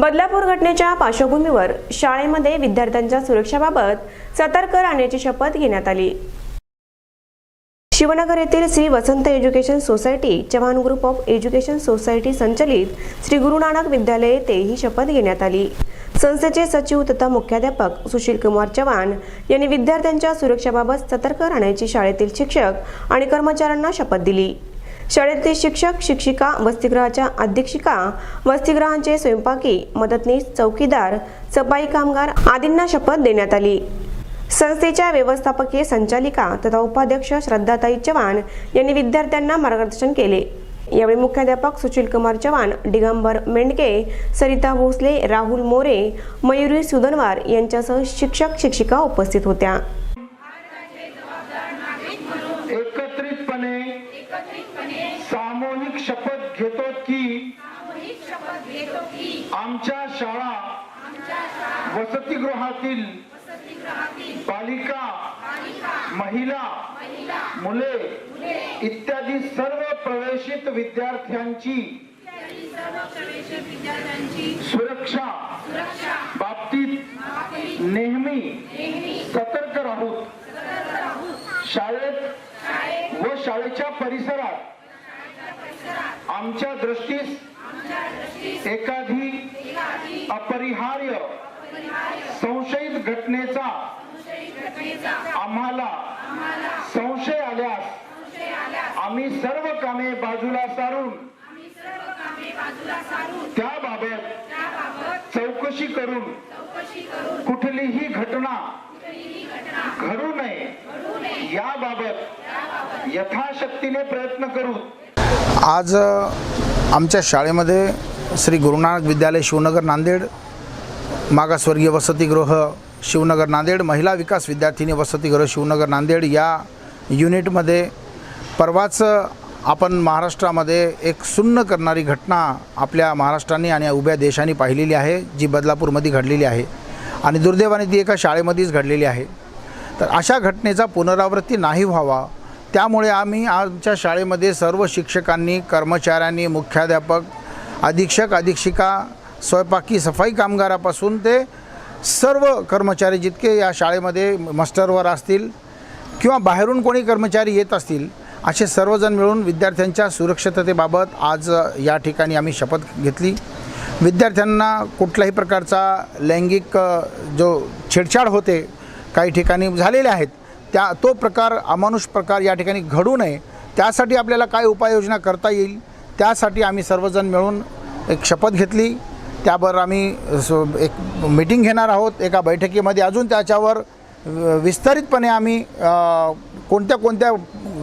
बदलापूर घटनेच्या पार्श्वभूमीवर शाळेमध्ये विद्यार्थ्यांच्या सुरक्षेबाबत सतर्क राहण्याची शपथ घेण्यात आली. शिवनगर येथील Shri Vasant education society Chavan group of education society संचलित श्री गुरु नानक विद्यालय येथे ही शपथ घेण्यात आली. संस्थेचे सचिव तथा मुख्याध्यापक सुशील कुमार चव्हाण यांनी विद्यार्थ्यांच्या सुरक्षेबाबत सतर्क राहण्याची शाळेतील शिक्षक आणि कर्मचाऱ्यांना शपथ दिली. शाळेतील शिक्षक शिक्षिका वसतिगृहाच्या अध्यक्षिका वसतिगृहांचे स्वयंपाकी मदतनीस चौकीदार सफाई कामगार आदींना शपथ देण्यात आली. संस्थेच्या व्यवस्थापकीय संचालिका तथा उपाध्यक्ष श्रद्धाताई चव्हाण यांनी विद्यार्थ्यांना मार्गदर्शन केले. यावेळी मुख्याध्यापक सुशील कुमार चव्हाण दिगंबर मेंडके सरिता भोसले राहुल मोरे मयुरी सुदनवार यांच्यासह शिक्षक शिक्षिका उपस्थित होत्या. सामूहिक शपथ घेतो की आमच्या शाळा वसतिगृहातील बालिका महिला मुले इत्यादी सर्व प्रवेशित विद्यार्थ्यांची सुरक्षा बाबतीत नेहमी सतर्क राहूत शाळेत व शाळेच्या परिसरात आमच्या दृष्टीस एखादी अपरिहार्य संशयित घटनेचा आम्हाला संशय आल्यास आम्ही सर्व कामे बाजूला सारून त्याबाबत चौकशी करून कुठलीही घटना घडू नये याबाबत यथाशक्तीने प्रयत्न करू. आज आमच्या शाळेमध्ये श्री गुरुनानक विद्यालय शिवनगर नांदेड मागासवर्गीय वसतिगृह शिवनगर नांदेड महिला विकास विद्यार्थिनी वसतिगृह शिवनगर नांदेड या युनिटमध्ये परवाच आपण महाराष्ट्रामध्ये एक सुन्न करणारी घटना आपल्या महाराष्ट्राने आणि उभ्या देशाने पाहिलेली आहे जी बदलापूरमध्ये घडलेली आहे आणि दुर्दैवाने ती एका शाळेमध्येच घडलेली आहे. तर अशा घटनेचा पुनरावृत्ती नाही व्हावा त्यामुळे आम्ही आमच्या शाळेमध्ये सर्व शिक्षकांनी कर्मचाऱ्यांनी मुख्याध्यापक अधीक्षक अधीक्षिका स्वयंपाकी सफाई कामगारापासून ते सर्व कर्मचारी जितके या शाळेमध्ये मास्टरवर असतील किंवा बाहेरून कोणी कर्मचारी येत असतील असे सर्वजण मिळून विद्यार्थ्यांच्या सुरक्षिततेबाबत आज या ठिकाणी आम्ही शपथ घेतली. विद्यार्थ्यांना कुठल्याही प्रकारचा लैंगिक जो छेडछाड होते काही ठिकाणी झालेले आहेत त्या तो प्रकार अमानुष प्रकार या ठिकाणी घडू नये. त्यासाठी आपल्याला काय उपाययोजना करता येईल? त्यासाठी आम्ही सर्वजण मिळून एक शपथ घेतली. त्यावर आम्ही स- एक मीटिंग घेणार आहोत एका बैठकीमध्ये. अजून त्याच्यावर विस्तारितपणे आम्ही कोणत्या कोणत्या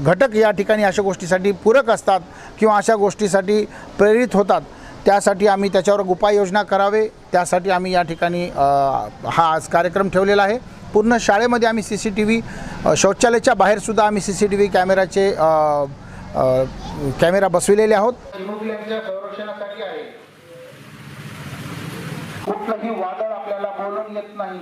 घटक या ठिकाणी अशा गोष्टीसाठी पूरक असतात किंवा अशा गोष्टीसाठी प्रेरित होतात त्यासाठी आम्ही त्याच्यावर उपाययोजना करावे. त्यासाठी आम्ही या ठिकाणी हा आज कार्यक्रम ठेवलेला आहे. पूर्ण शाळेमध्ये आम्ही सी सी टी व्ही शौचालयाच्या बाहेरसुद्धा आम्ही सी सी टी व्ही कॅमेराचे कॅमेरा बसविलेले आहोत. संरक्षणासाठी आहे. कुठलंही वादळ आपल्याला बोलून येत नाही.